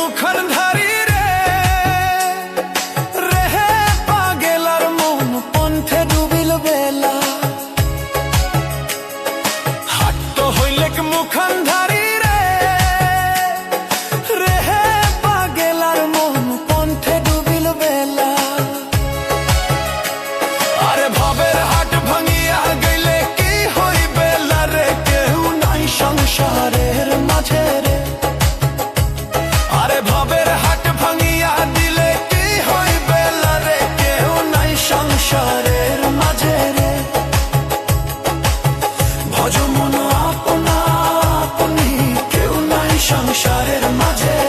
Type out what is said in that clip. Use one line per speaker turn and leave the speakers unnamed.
মুখর সংসারের মাঝে।